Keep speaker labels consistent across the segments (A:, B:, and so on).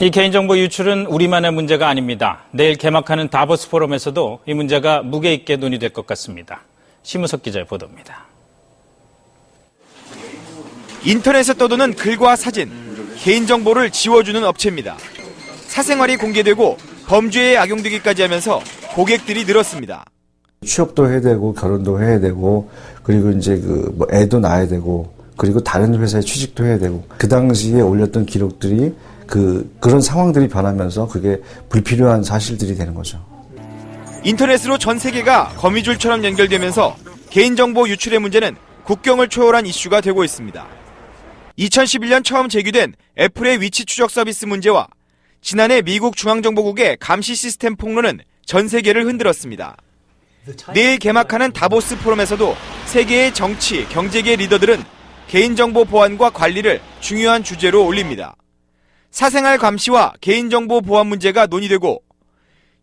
A: 이 개인정보 유출은 우리만의 문제가 아닙니다. 내일 개막하는 다보스 포럼에서도 이 문제가 무게 있게 논의될 것 같습니다. 심우석 기자의 보도입니다.
B: 인터넷에 떠도는 글과 사진, 개인정보를 지워주는 업체입니다. 사생활이 공개되고 범죄에 악용되기까지 하면서 고객들이 늘었습니다.
C: 취업도 해야 되고 결혼도 해야 되고 그리고 이제 그 뭐 애도 낳아야 되고 그리고 다른 회사에 취직도 해야 되고 그 당시에 올렸던 기록들이 그 그런 상황들이 변하면서 그게 불필요한 사실들이 되는 거죠.
B: 인터넷으로 전 세계가 거미줄처럼 연결되면서 개인정보 유출의 문제는 국경을 초월한 이슈가 되고 있습니다. 2011년 처음 제기된 애플의 위치 추적 서비스 문제와 지난해 미국 중앙정보국의 감시 시스템 폭로는 전 세계를 흔들었습니다. 내일 개막하는 다보스 포럼에서도 세계의 정치, 경제계 리더들은 개인정보 보안과 관리를 중요한 주제로 올립니다. 사생활 감시와 개인정보 보안 문제가 논의되고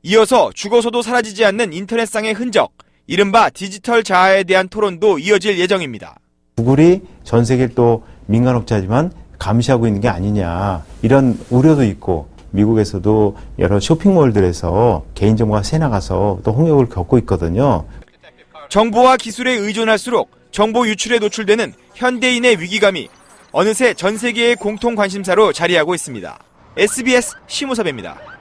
B: 이어서 죽어서도 사라지지 않는 인터넷상의 흔적, 이른바 디지털 자아에 대한 토론도 이어질 예정입니다.
D: 구글이 전 세계를 또 민간업자지만 감시하고 있는 게 아니냐 이런 우려도 있고 미국에서도 여러 쇼핑몰들에서 개인정보가 새 나가서 또 홍역을 겪고 있거든요.
B: 정보와 기술에 의존할수록 정보 유출에 노출되는 현대인의 위기감이 어느새 전 세계의 공통 관심사로 자리하고 있습니다. SBS 심우섭입니다.